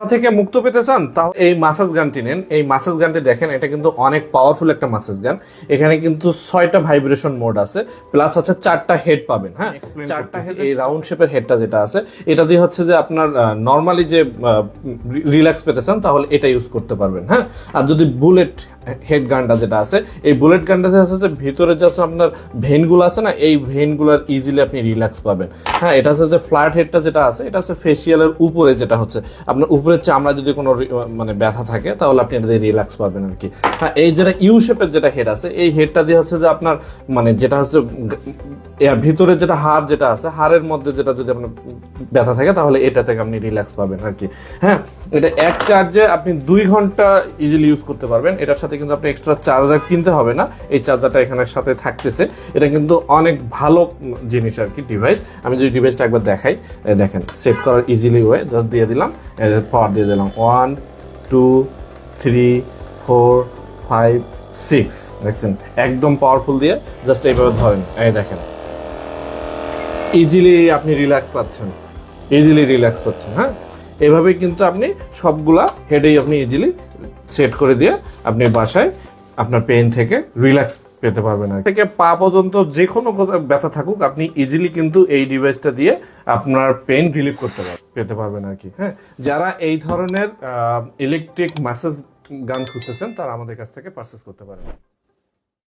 থেকে মুক্ত পেতে চান তাহলে এই মাসাজ গানটি নেন। এই মাসাজ গানটি দেখেন এটা কিন্তু অনেক পাওয়ারফুল একটা মাসাজ গান। এখানে কিন্তু ছয়টা ভাইব্রেশন মোড আছে প্লাস হচ্ছে চারটা হেড পাবেন হ্যাঁ? চারটা এই রাউন্ড শেপের হেডটা যেটা আছে এটা দিয়ে হচ্ছে যে আপনার নর্মালি যে রিল্যাক্স পেতে চান তাহলে এটা ইউজ করতে পারবেন হ্যাঁ? আর যদি বুলেট হেড গানটা যেটা আছে, এই বুলেট গানটাতে হচ্ছে যে ভিতরে যে আপনার ভেনগুলো আছে না, এই ভেনগুলোর ইজিলি আপনি রিল্যাক্স পাবেন। হ্যাঁ এটা হচ্ছে যে ফ্ল্যাট হেডটা যেটা আছে, এটা হচ্ছে ফেসিয়ালের উপরে যেটা হচ্ছে। আপনার উপরের চামড়া যদি কোনো মানে ব্যথা থাকে, তাহলে আপনি এটা দিয়ে রিল্যাক্স পাবেন আর কি। হ্যাঁ এই যেটা ইউ শেপের যেটা হেড আছে, এই হেডটা দিয়ে হচ্ছে যে আপনার মানে যেটা হচ্ছে ভিতরে যেটা হাড় যেটা আছে, হাড়ের মধ্যে যেটা যদি আপনার ব্যথা থাকে, তাহলে এটা থেকে আপনি রিল্যাক্স পাবেন আর কি। হ্যাঁ এটা এক চার্জে আপনি দুই ঘণ্টা ইজিলি ইউজ করতে পারবেন, এটার সাথে কিন্তু আপনি এক্সট্রা চার্জার কিনতে হবে না। এই চার্জারটা এখানে সাথে থাকতেছে। এটা কিন্তু অনেক ভালো জিনিস আর কি ডিভাইস আমি যদি ডিভাইসটা একবার দেখাই দেখেন সেট করার ইজিলি ওয়ে জাস্ট দিয়ে দিলাম। পাওয়ার দিয়ে দিলাম। One two three four five six দেখছেন? একদম পাওয়ারফুল দিয়ে জাস্ট এইভাবে ধরেন। এই দেখেন। ইজিলি আপনি রিল্যাক্স পাচ্ছেন। ইজিলি রিল্যাক্স পাচ্ছেন হ্যাঁ? এভাবে কিন্তু আপনি সবগুলা হেডেই আপনি ইজিলি সেট করে দিয়ে আপনি বাসায় আপনার পেন থেকে রিল্যাক্স পেতে পারবেন আর। থেকে পা পর্যন্ত যে কোনো ব্যথা থাকুক, আপনি ইজিলি কিন্তু এই ডিভাইসটা দিয়ে আপনার পেন রিলিভ করতে পারবেন পেতে পারবেন আর কি হ্যাঁ যারা এই ধরনের ইলেকট্রিক ম্যাসেজ গান খুঁজতেছেন, তারা আমাদের কাছ থেকে পারচেস করতে পারেন